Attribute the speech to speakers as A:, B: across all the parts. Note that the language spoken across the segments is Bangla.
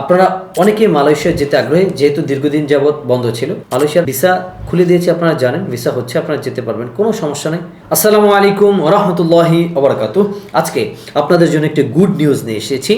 A: আপনারা অনেকেই মালয়েশিয়া যেতে আগ্রহী, যেহেতু দীর্ঘদিন যাবৎ বন্ধ ছিল। মালয়েশিয়ার ভিসা খুলে দিয়েছে আপনারা জানেন, ভিসা হচ্ছে, আপনারা যেতে পারবেন, কোনো সমস্যা নেই। আসসালামু আলাইকুম ওরহমতুল্লাহি ওবরাকাতু আজকে আপনাদের জন্য একটি গুড নিউজ নিয়ে এসেছি।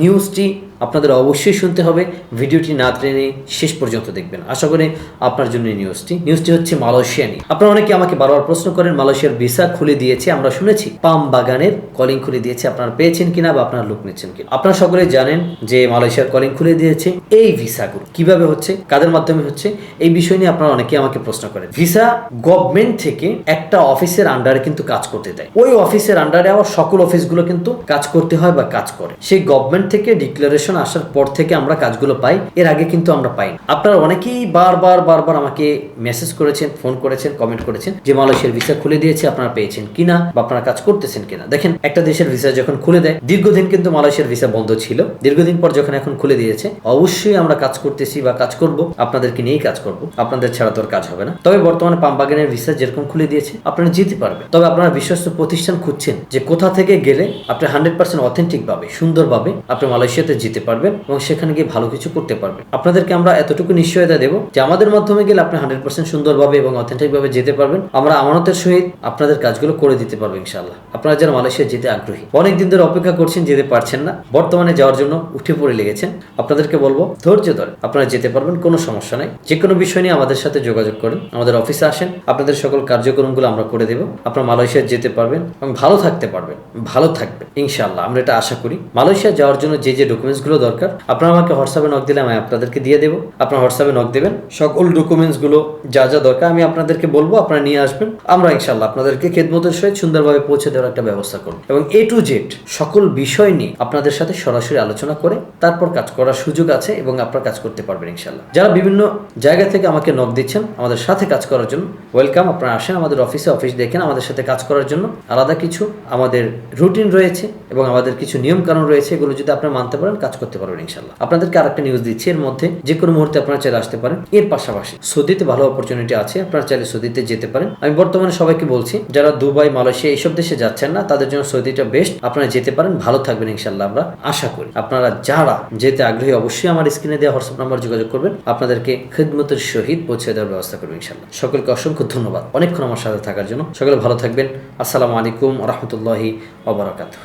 A: নিউজটি আপনাদের অবশ্যই শুনতে হবে। ভিডিওটি না টেনে শেষ পর্যন্ত দেখবেন। আশা করি আপনার জন্য নিউজটি। নিউজটি হচ্ছে মালয়েশিয়া নিয়ে। আপনারা অনেকে আমাকে বারবার প্রশ্ন করেন, মালয়েশিয়ার ভিসা খুলে দিয়েছে, আমরা শুনেছি। পাম বাগানের কলিং খুলে দিয়েছে, আপনারা পেয়েছেন কিনা বা আপনারা লোক নিচ্ছেন কিনা? আপনারা সকলে জানেন যে মালয়েশিয়ার কলিং খুলে দিয়েছে। এই ভিসাগুলো কীভাবে হচ্ছে, কাদের মাধ্যমে হচ্ছে, এই বিষয় নিয়ে আপনারা অনেকে আমাকে প্রশ্ন করেন। ভিসা গভর্নমেন্ট থেকে একটা অফিসের আন্ডারে কিন্তু কাজ করতে দেয়। ওই অফিসের আন্ডারে আবার সকল অফিসগুলো কিন্তু কাজ করতে হয় বা কাজ করে। সেই গভর্নমেন্ট থেকে ডিক্লারেশন আসার পর থেকে আমরা কাজগুলো পাই, এর আগে কিন্তু আমরা পাই না। আপনারা অনেকেই বারবার বারবার আমাকে মেসেজ করেছেন ফোন করেছেন কমেন্ট করেছেন যে মালয়েশিয়ার ভিসা খুলে দিয়েছে, আপনারা পেয়েছেন কিনা বা আপনারা কাজ করতেছেন কিনা। দেখেন, একটা দেশের ভিসা যখন খুলে দেয়, দীর্ঘদিন কিন্তু মালয়েশিয়ার ভিসা বন্ধ ছিল। দীর্ঘদিন পর যখন এখন খুলে দিয়েছে, অবশ্যই আমরা কাজ করতেছি বা কাজ করব, আপনাদেরকে নিয়েই কাজ করব। আপনাদের ছাড়া তো আর কাজ হবে না। তবে বর্তমানে পামবাগানের ভিসা যেরকম খুলে দিয়েছে, আপনারা যেতে পারবেন তবে আপনারা বিশ্বস্ত প্রতিষ্ঠান খুঁজছেন যে কোথা থেকে গেলে আপনি হান্ড্রেড পার্সেন্ট অথেন্টিক ভাবে সুন্দরভাবে আপনি মালয়েশিয়াতে যেতে পারবেন এবং সেখানে গিয়ে ভালো কিছু করতে পারবেন। আপনাদেরকে আমরা এতটুকু নিশ্চয়তা দেবো যে আমাদের মাধ্যমে গেলে আপনি হান্ড্রেড পার্সেন্ট সুন্দরভাবে এবং অথেন্টিক ভাবে যেতে পারবেন। আমরা আমানতের সহিত আপনাদের কাজগুলো করে দিতে পারব ইনশাল্লাহ আপনারা যারা মালয়েশিয়া যেতে আগ্রহী, অনেক দিন ধরে অপেক্ষা করছেন যেতে পারছেন না, বর্তমানে যাওয়ার জন্য উঠে পড়ে লেগেছেন। আপনাদেরকে বলব, ধৈর্য ধরে আপনারা যেতে পারবেন, কোনো সমস্যা নাই। যে কোনো বিষয় নিয়ে আমাদের সাথে যোগাযোগ করেন, আমাদের অফিসে আসেন, আপনাদের সকল কার্যক্রমগুলো আমরা করে দেবো। আপনারা মালয়েশিয়া যেতে পারবেন এবং ভালো থাকতে পারবেন, ভালো থাকবেন, ইনশাআল্লাহ। আমরা এটা আশা করি। মালয়েশিয়া যাওয়ার জন্য যে যে ডকুমেন্টসগুলো দরকার, আপনারা আমাকে হোয়াটসঅ্যাপে নক দিলে আমি আপনাদেরকে দিয়ে দেবো। আপনারা হোয়াটসঅ্যাপে নক দেবেন। সকল ডকুমেন্টসগুলো যা যা দরকার আমি আপনাদেরকে বলব, আপনারা নিয়ে আসবেন। আমরা ইনশাল্লাহ আপনাদেরকে খেদমতের সহিত সুন্দরভাবে পৌঁছে দেওয়ার একটা ব্যবস্থা করব। এবং এ টু জেড সকল বিষয় নিয়ে আপনাদের সাথে সরাসরি আলোচনা করে তারপর কাজ করার সুযোগ আছে এবং আপনারা কাজ করতে পারবেন ইনশাল্লাহ যারা বিভিন্ন জায়গা থেকে আমাকে নক দিচ্ছেন, আমাদের সাথে কাজ করার জন্য ওয়েলকাম আপনারা আসেন আমাদের অফিসে অফিস দেখেন। আমাদের সাথে কাজ করার জন্য। আলাদা কিছু আমাদের রুটিন রয়েছে এবং আমাদের কিছু নিয়ম কানুন রয়েছে, এগুলো যদি আপনারা মানতে পারেন, কাজ করতে পারবেন ইনশাল্লাহ আপনাদেরকে আরেকটা নিউজ দিচ্ছি, এর মধ্যে যে কোনো মুহূর্তে আপনারা চাইলে আসতে পারেন। এর পাশাপাশি সৌদিতে ভালো অপরচুনিটি আছে, আপনারা চাইলে সৌদিতে যেতে পারেন। আমি বর্তমানে সবাইকে বলছি, যারা দুবাই, মালয়েশিয়া এইসব দেশে যাচ্ছেন না, তাদের জন্য সৌদিটা বেস্ট আপনারা যেতে পারেন, ভালো থাকবেন ইনশাল্লাহ আমরা আশা করি। আপনারা যারা যেতে আগ্রহী, অবশ্যই আমার স্ক্রিনে দেওয়া হোয়াটসঅ্যাপ নাম্বার যোগাযোগ করবেন, আপনাদেরকে খেদমতের সহিত পৌঁছে দেওয়ার ব্যবস্থা করবেন ইনশাল্লাহ সকলকে অসংখ্য ধন্যবাদ। অনেকক্ষণ আমার সাথে থাকার জন্য। সকলে ভালো থাকবেন। আসসালামু আলাইকুম রহমতুল্লাহি ওবরাকাতুহ